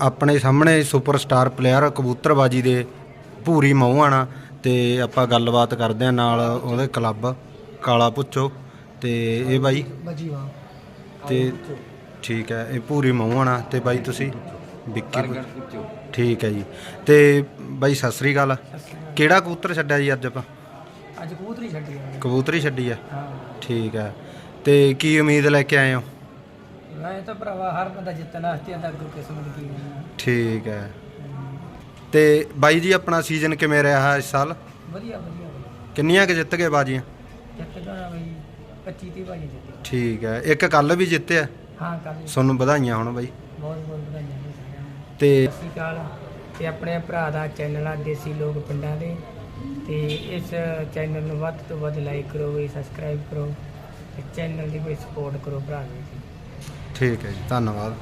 ਆਪਣੇ ਸਾਹਮਣੇ superstar player ਕਬੂਤਰਬਾਜੀ ਦੇ ਭੂਰੀ ਮਹੂਆਣਾ ਤੇ ਆਪਾਂ ਗੱਲਬਾਤ ਕਰਦੇ ਆ ਨਾਲ ਉਹਦੇ ਕਲੱਬ ਕਾਲਾ ਪੁੱਛੋ ਤੇ ਇਹ ਬਾਈ? ਬਜੀ ਵਾਹ ਤੇ ਠੀਕ ਹੈ ਇਹ ਭੂਰੀ ਮਹੂਆਣਾ ਤੇ ਬਾਈ ਤੁਸੀਂ? ਵਿੱਕੀ ਪੁੱਛੋ। ਠੀਕ ਹੈ ਜੀ। ਤੇ ਬਾਈ ਸਤਿ ਸ੍ਰੀ ਅਕਾਲ। ਕਿਹੜਾ ਕਬੂਤਰ ਛੱਡਿਆ ਜੀ ਅੱਜ ਆਪਾਂ? ਅੱਜ ਕਬੂਤਰੀ ਛੱਡੀ ਆ ਕਬੂਤਰੀ ਛੱਡੀ ਹੈ ਹਾਂ। ਠੀਕ ਹੈ। ਤੇ ਕੀ ਉਮੀਦ ਲੈ ਕੇ ਆਏ ਹੋ? ਮੈਂ ਤਾਂ ਭਰਾਵਾ ਹਰ ਬੰਦਾ ਜਿੱਤਣ ਵਾਸਤੇ ਅੱਗੋਂ ਕਿਸਮਤ ਕੀ ਆ। ਠੀਕ ਹੈ। ਤੇ ਬਾਈ ਜੀ ਆਪਣਾ ਸੀਜ਼ਨ ਕਿਵੇਂ ਰਿਹਾ ਇਸ ਸਾਲ? ਵਧੀਆ ਵਧੀਆ ਕਿੰਨੀਆਂ ਕਿ ਜਿੱਤ ਗਏ ਬਾਜੀਆਂ? ਜਿੱਤ ਗਏ ਬਈ 25 30 ਭਾਜੀ ਜਿੱਤੇ ਠੀਕ ਹੈ। ਇੱਕ ਕੱਲ ਵੀ ਜਿੱਤਿਆ? ਹਾਂ ਕੱਲ ਤੁਹਾਨੂੰ ਵਧਾਈਆਂ ਹੋਣ ਬਾਈ। ਬਹੁਤ ਬਹੁਤ ਵਧਾਈਆਂ ਨੇ ਸਾਰਿਆਂ ਨੂੰ। ਤੇ ਸਤਿ ਸ਼੍ਰੀ ਅਕਾਲ। ਤੇ ਆਪਣੇ ਭਰਾ ਦਾ ਚੈਨਲ ਆ ਦੇਸੀ ਲੋਕ ਪਿੰਡਾਂ ਦੇ। ਤੇ ਇਸ ਚੈਨਲ ਨੂੰ ਵੱਧ ਤੋਂ ਵੱਧ ਲਾਈਕ ਕਰੋ ਵੀ ਸਬਸਕ੍ਰਾਈਬ ਕਰੋ। ਤੇ ਚੈਨਲ ਦੀ ਕੋਈ ਸਪੋਰਟ ਕਰੋ ਭਰਾ ਜੀ ਠੀਕ ਹੈ ਜੀ ਧੰਨਵਾਦ।